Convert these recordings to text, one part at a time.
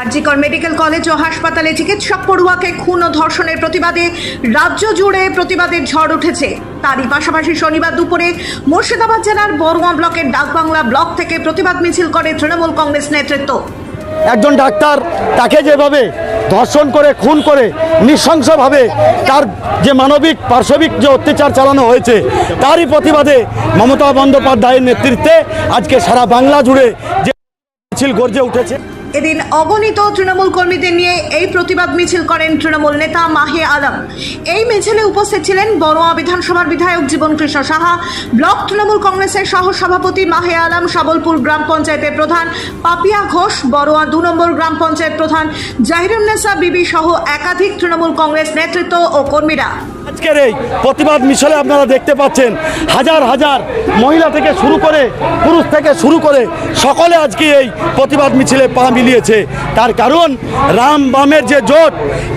RG Kar medical college ও হাসপাতালে চিকিৎসক পড়ুয়াকে খুন ও ধর্ষণের প্রতিবাদে রাজ্য জুড়ে প্রতিবাদের ঝড় উঠেছে। তারই পাশাপাশি শনিবার দুপুরে মুর্শিদাবাদ জেলার বড়ুয়া ব্লকের ডাকবাংলা ব্লক থেকে প্রতিবাদ মিছিল করে তৃণমূল কংগ্রেস নেতৃত্ব। একজন ডাক্তার তাকে যেভাবে ধর্ষণ করে, খুন করে, নৃশংসভাবে তার যে মানবিক, পার্শ্বিক যে অত্যাচার চালানো হয়েছে, তারই প্রতিবাদে মমতা বন্দ্যোপাধ্যায়ের নেতৃত্বে আজকে সারা বাংলা জুড়ে যে মিছিল গর্জে উঠেছে। এদিন অগণিত তৃণমূল কর্মীদের নিয়ে এই প্রতিবাদ মিছিল করেন তৃণমূল নেতা মাহে আলম। এই মিছিলে উপস্থিত ছিলেন বড়োয়া বিধানসভার বিধায়ক জীবন কৃষ্ণ সাহা, ব্লক তৃণমূল কংগ্রেসের সহ সভাপতি মাহে আলম সাবলপুর গ্রাম পঞ্চায়েতের প্রধান পাপিয়া ঘোষ, বড়োয়া দু নম্বর গ্রাম পঞ্চায়েত প্রধান জাহিরুন্নেসা বিবি সহ একাধিক তৃণমূল কংগ্রেস নেতৃত্ব ও কর্মীরা। আজকের এই প্রতিবাদ মিছিলে আপনারা দেখতে পাচ্ছেন হাজার হাজার মহিলা থেকে শুরু করে পুরুষ থেকে শুরু করে সকলে আজকে এই প্রতিবাদ মিছিলে পা মিলিয়েছে। তার কারণ রাম বামের যে জোট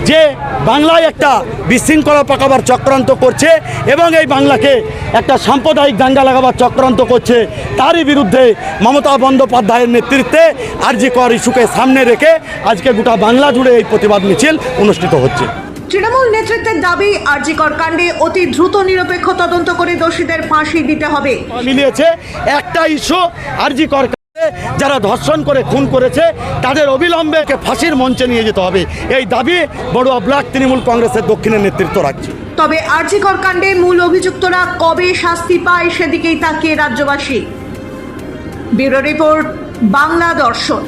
যে বাংলায় একটা বিশৃঙ্খলা পাকাবার চক্রান্ত করছে এবং এই বাংলাকে একটা সাম্প্রদায়িক দাঙ্গা লাগাবার চক্রান্ত করছে তারই বিরুদ্ধে মমতা বন্দ্যোপাধ্যায়ের নেতৃত্বে আরজি কর ইস্যুকে সামনে রেখে আজকে গোটা বাংলা জুড়ে এই প্রতিবাদ মিছিল অনুষ্ঠিত হচ্ছে। তৃণমূল নেতৃত্বের দাবি আরজিকর কাণ্ডে অতি দ্রুত নিরপেক্ষ তদন্ত করে দোষীদের ফাঁসি দিতে হবে। মিলিয়েছে একটা ইস্যু আরজি কর কাণ্ডে যারা ধর্ষণ করে, খুন করেছে, তাদের অবিলম্বে ফাঁসির মঞ্চে নিয়ে যেতে হবে। এই দাবি বড়ুয়া ব্লক তৃণমূল কংগ্রেসের দক্ষিণের নেতৃত্ব রাখছে। তবে আর্জিকর কাণ্ডে মূল অভিযুক্তরা কবে শাস্তি পায় সেদিকেই তাকিয়ে রাজ্যবাসী। ব্যুরো রিপোর্ট, বাংলা দর্শন।